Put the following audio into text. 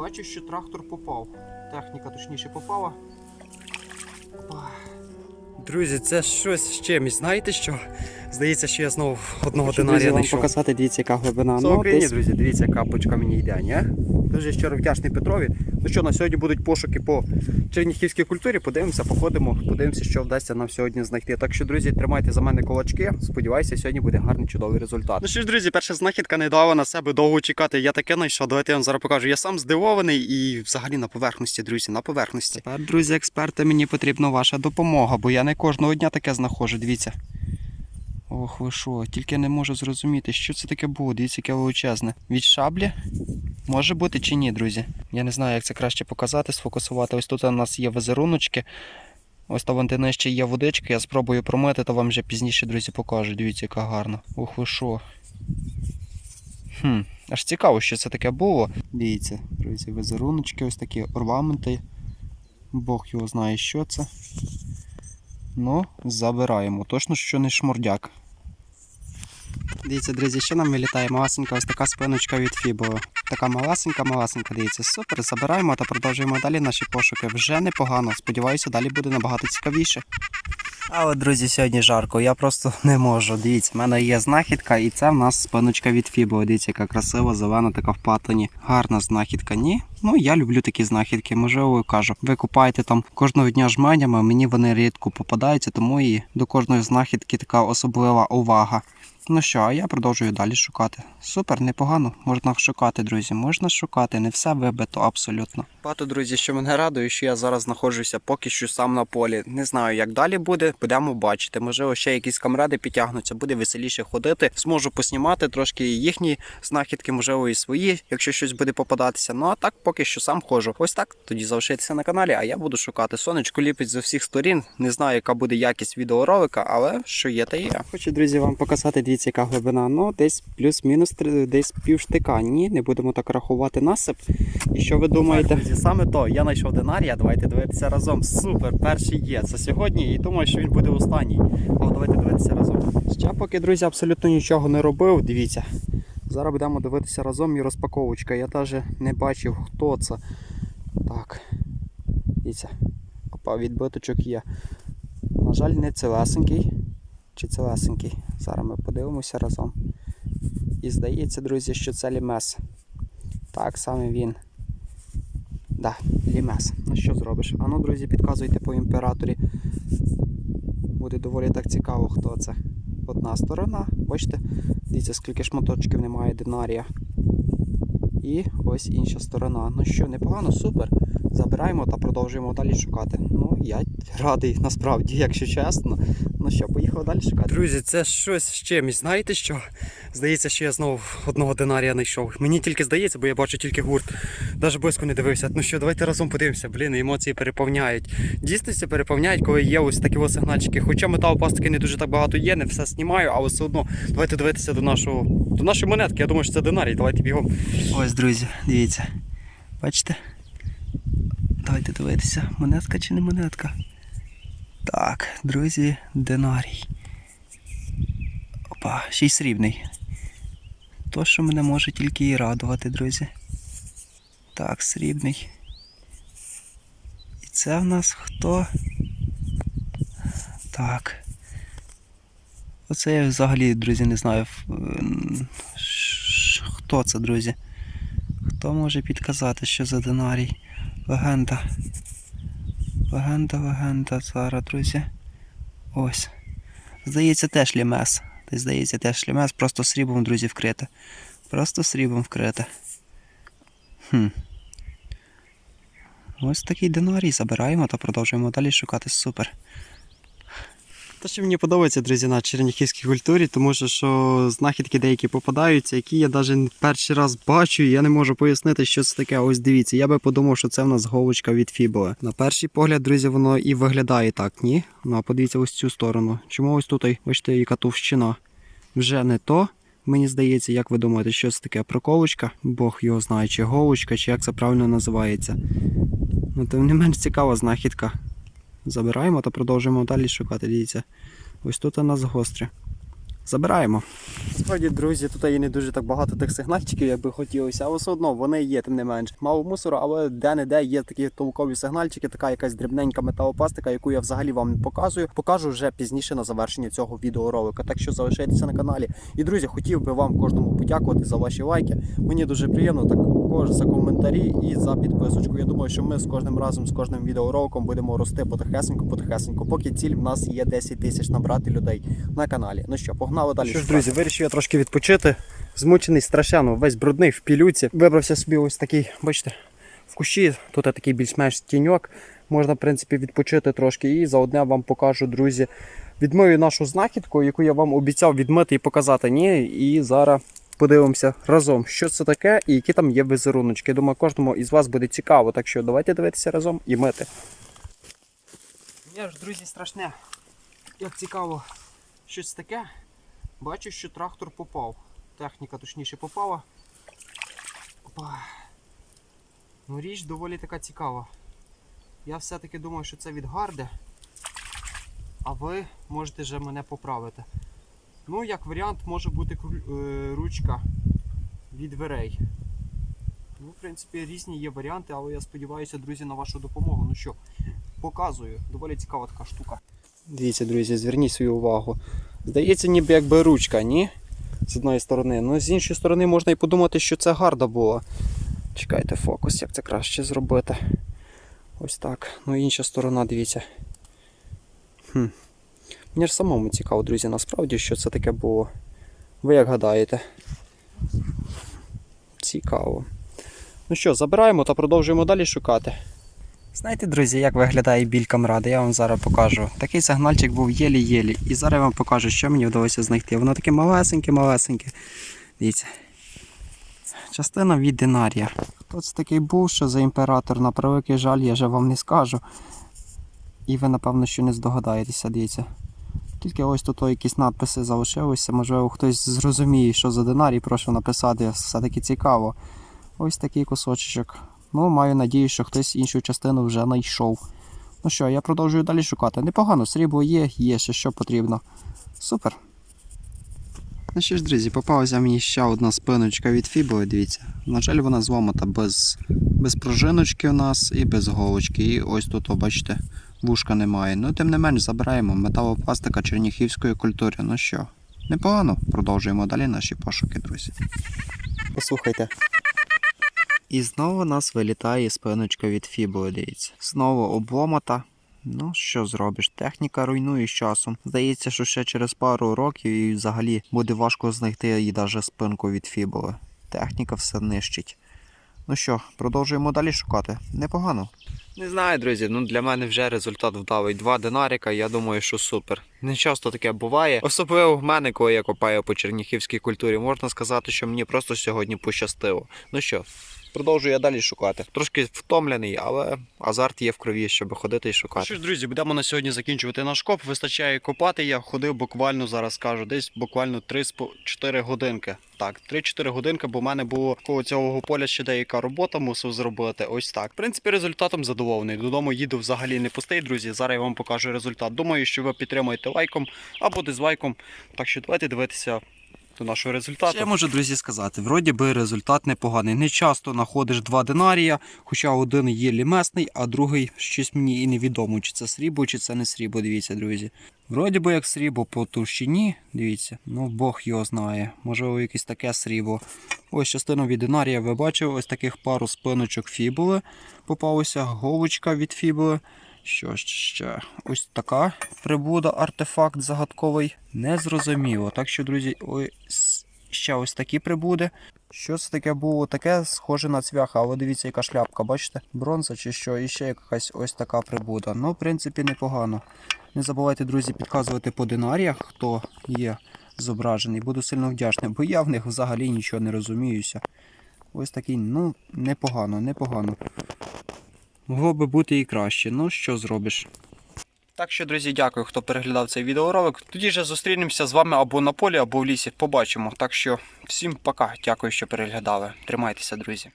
Бачу, що трактор попав. Техніка точніше попала. Опа. Друзі, це щось з чимось. Знаєте що? Здається, що я знову одного динарія друзі, вам знайшов. показати, дивіться, яка глибина. Це Ну, Україні, десь друзі, дивіться, яка почка мені йде, ні? Дуже щиро вдячний Петрові. Ну що, на сьогодні будуть пошуки по черніхівській культурі. Подивимося, походимо, подивимося, що вдасться нам сьогодні знайти. Так що, друзі, тримайте за мене кулачки. Сподіваюся, сьогодні буде гарний чудовий результат. Ну що ж, друзі, перша знахідка не дала на себе довго чекати. Я таке знайшов. Давайте я вам зараз покажу. Я сам здивований і взагалі на поверхності, друзі, на поверхності. Тепер, друзі, експерти, мені потрібна ваша допомога, бо я не кожного дня таке знаходжу. Дивіться. Ох, ви що, тільки не можу зрозуміти, що це таке було. Дивіться, яке величезне. Від шаблі? Може бути чи ні, друзі. Я не знаю, як це краще показати, сфокусувати. Ось тут у нас є візеруночки. Ось там нижче є водичка, я спробую промити, то вам вже пізніше, друзі, покажу. Дивіться, яка гарна. Ох, ви що. Хм, аж цікаво, що це таке було. Дивіться, друзі, візеруночки, ось такі орнаменти. Бог його знає, що це. Ну, забираємо. Точно, що не шмурдяк. Дивіться, друзі, що нам вилітає маласенька ось така спиночка від Фібо. Така маласенька, маласенька, дивіться, супер. Забираємо та продовжуємо далі наші пошуки. Вже непогано. Сподіваюся, далі буде набагато цікавіше. А от, друзі, сьогодні жарко. Я просто не можу. Дивіться, в мене є знахідка, і це в нас спиночка від Фібо. Дивіться, яка красива, зелена, така в патоні. Гарна знахідка. Ні? Ну, я люблю такі знахідки. Можливо, кажу. Ви купаєте там кожного дня жменями, мені вони рідко попадаються, тому і до кожної знахідки така особлива увага. Ну що, а я продовжую далі шукати. Супер, непогано. Можна шукати, друзі. Можна шукати, не все вибито абсолютно. Багато, друзі, що мене радує, що я зараз знаходжуся поки що сам на полі. Не знаю, як далі буде, будемо бачити. Можливо, ще якісь камради підтягнуться, буде веселіше ходити. Зможу поснімати трошки їхні знахідки, можливо, і свої, якщо щось буде попадатися. Ну а так поки що сам ходжу. Ось так. Тоді залишайтеся на каналі, а я буду шукати. Сонечко ліпить з усіх сторін. Не знаю, яка буде якість відеоролика, але що є, та є. Хочу, друзі, вам показати, дивіться, яка глибина. Ну, десь плюс-мінус десь пів штика. Ні, не будемо так рахувати насип. І що ви думаєте? Друзі, саме то, я знайшов динарія, давайте дивитися разом. Супер, перший є. Це сьогодні і думаю, що він буде останній. Але давайте дивитися разом. Ще поки, друзі, абсолютно нічого не робив. Дивіться. Зараз будемо дивитися разом і розпаковочка. Я навіть не бачив, хто це. Так. Дивіться. Опа, відбиточок є. На жаль, не цілесенький. Чи цілесенький. Зараз ми подивимося разом. І здається, друзі, що це лімес. Так, саме він. Да, лімес. Ну що зробиш? А ну, друзі, підказуйте по імператорі. Буде доволі так цікаво, хто це. Одна сторона, бачите, дивіться, скільки шматочків немає динарія. І ось інша сторона. Ну що, непогано, супер. Забираємо та продовжуємо далі шукати. Ну, я радий насправді, якщо чесно. Ну що, поїхав далі шукати. Друзі, це щось з чимось. Знаєте що? Здається, що я знову одного динарія знайшов. Мені тільки здається, бо я бачу тільки гурт. Навіть близько не дивився. Ну що, давайте разом подивимося. Блін, емоції переповняють. Дійсності переповняють, коли є ось такі сигнальчики. Хоча металопластики не дуже так багато є, не все знімаю, але все одно давайте дивитися до нашого до нашої монетки. Я думаю, що це динарій. Давайте бігом. Ось, друзі, дивіться. Бачите? Давайте дивитися, монетка чи не монетка. Так, друзі, динарій. Опа, ще й срібний. То, що мене може тільки і радувати, друзі. Так, срібний. І це в нас хто? Так. Оце я взагалі, друзі, не знаю. Хто це, друзі? Хто може підказати, що за динарій? Легенда. Легенда, легенда. Зараз, друзі. Ось. Здається, теж лімес. Здається, теж лімес, просто срібом, друзі, вкрите. Просто срібом вкрите. Хм. Ось такий динарій забираємо та продовжуємо далі шукати. Супер. Те, що мені подобається, друзі, на черніхівській культурі, тому що, знахідки деякі попадаються, які я навіть перший раз бачу, і я не можу пояснити, що це таке. Ось дивіться, я би подумав, що це в нас говочка від Фіболи. На перший погляд, друзі, воно і виглядає так, ні? Ну а подивіться ось цю сторону. Чому ось тут, бачите, яка товщина? Вже не то. Мені здається, як ви думаєте, що це таке проколочка? Бог його знає, чи говочка, чи як це правильно називається. Ну, тим не менш цікава знахідка. Забираємо та продовжуємо далі шукати. Дивіться. Ось тут у нас гостре. забираємо. Насправді, друзі, тут є не дуже так багато тих сигнальчиків, як би хотілося, але все одно вони є, тим не менш. Мало мусору, але де-не-де є такі толкові сигнальчики, така якась дрібненька металопластика, яку я взагалі вам не показую. Покажу вже пізніше на завершенні цього відеоролика. Так що залишайтеся на каналі. І друзі, хотів би вам кожному подякувати за ваші лайки. Мені дуже приємно також за коментарі і за підписочку. Я думаю, що ми з кожним разом, з кожним відеороликом будемо рости потихесенько, потихесенько, поки ціль в нас є 10 тисяч набрати людей на каналі. Ну що, погнали далі. Що ж, друзі, вирішив трошки відпочити. Змучений страшенно, весь брудний в пілюці. Вибрався собі ось такий, бачите, в кущі. Тут такий більш-менш тіньок. Можна, в принципі, відпочити трошки. І заодне вам покажу, друзі, відмию нашу знахідку, яку я вам обіцяв відмити і показати. Ні, і зараз подивимося разом, що це таке і які там є візеруночки. Думаю, кожному із вас буде цікаво. Так що давайте дивитися разом і мити. Мені ж, друзі, страшне. Як цікаво, щось таке. Бачу, що трактор попав. Техніка точніше попала. Опа. Ну, річ доволі така цікава. Я все-таки думаю, що це від гарди. А ви можете вже мене поправити. Ну, як варіант, може бути е, ручка від дверей. Ну, в принципі, різні є варіанти, але я сподіваюся, друзі, на вашу допомогу. Ну що, показую. Доволі цікава така штука. Дивіться, друзі, зверніть свою увагу. Здається, ніби якби ручка, ні? З одної сторони. Ну, з іншої сторони, можна і подумати, що це гарда була. Чекайте фокус, як це краще зробити. Ось так. Ну, інша сторона, дивіться. Хм. Мені ж самому цікаво, друзі, насправді, що це таке було. Ви як гадаєте? Цікаво. Ну що, забираємо та продовжуємо далі шукати. Знаєте, друзі, як виглядає біль камради? Я вам зараз покажу. Такий сигнальчик був єлі-єлі. І зараз я вам покажу, що мені вдалося знайти. Воно таке малесеньке-малесеньке. Дивіться. Частина від динарія. Хто такий був, що за імператор, на превеликий жаль, я вже вам не скажу. І ви, напевно, що не здогадаєтеся, дивіться. Тільки ось тут якісь надписи залишилися. Можливо, хтось зрозуміє, що за динарій, прошу написати, все-таки цікаво. Ось такий кусочок. Ну, маю надію, що хтось іншу частину вже знайшов. Ну що, я продовжую далі шукати. Непогано, срібло є, є ще що потрібно. Супер. Ну що ж, друзі, попалася мені ще одна спиночка від фіболи, дивіться. На жаль, вона зломата без, без пружиночки у нас і без голочки. І ось тут, о, бачите, вушка немає. Ну, тим не менш, забираємо металопластика черніхівської культури. Ну що, непогано. Продовжуємо далі наші пошуки, друзі. Послухайте. І знову нас вилітає спиночка від фібули, дивіться. Знову обломата. Ну, що зробиш? Техніка руйнує з часом. Здається, що ще через пару років і взагалі буде важко знайти і навіть спинку від фібули. Техніка все нищить. Ну що, продовжуємо далі шукати. Непогано. Не знаю, друзі. Ну для мене вже результат вдалий. Два динарика, я думаю, що супер. Не часто таке буває. Особливо в мене, коли я копаю по черніхівській культурі, можна сказати, що мені просто сьогодні пощастило. Ну що, продовжую я далі шукати. Трошки втомлений, але азарт є в крові, щоб ходити і шукати. Що ж, друзі, будемо на сьогодні закінчувати наш коп. Вистачає копати. Я ходив буквально зараз кажу, десь буквально 3-4 годинки. Так, 3-4 годинки, бо в мене було коло цього поля ще деяка робота, мусив зробити. Ось так. В принципі, результатом задоволений. Додому їду взагалі не пустий, друзі. Зараз я вам покажу результат. Думаю, що ви підтримаєте лайком або дизлайком. Так що давайте дивитися до нашого результату. Я можу, друзі, сказати, вроді би результат непоганий. Не часто знаходиш два динарія, хоча один є лімесний, а другий щось мені і невідомо, чи це срібло, чи це не срібло. Дивіться, друзі. Вроді би як срібло по товщині, дивіться, ну Бог його знає. Можливо, якесь таке срібло. Ось частину від динарія ви бачили, ось таких пару спиночок фібули. Попалася голочка від фібули. Що ще? Ось така прибуда, артефакт загадковий. Незрозуміло. Так що, друзі, с- ще ось такі прибуди. Що це таке було? Таке схоже на цвяха, але дивіться, яка шляпка, бачите? Бронза чи що, і ще якась ось така прибуда. Ну, в принципі, непогано. Не забувайте, друзі, підказувати по динаріях, хто є зображений. Буду сильно вдячний, бо я в них взагалі нічого не розуміюся. Ось такий, ну, непогано, непогано. Могло би бути і краще. Ну, що зробиш? Так що, друзі, дякую, хто переглядав цей відеоролик. Тоді вже зустрінемося з вами або на полі, або в лісі. Побачимо. Так що всім пока. Дякую, що переглядали. Тримайтеся, друзі.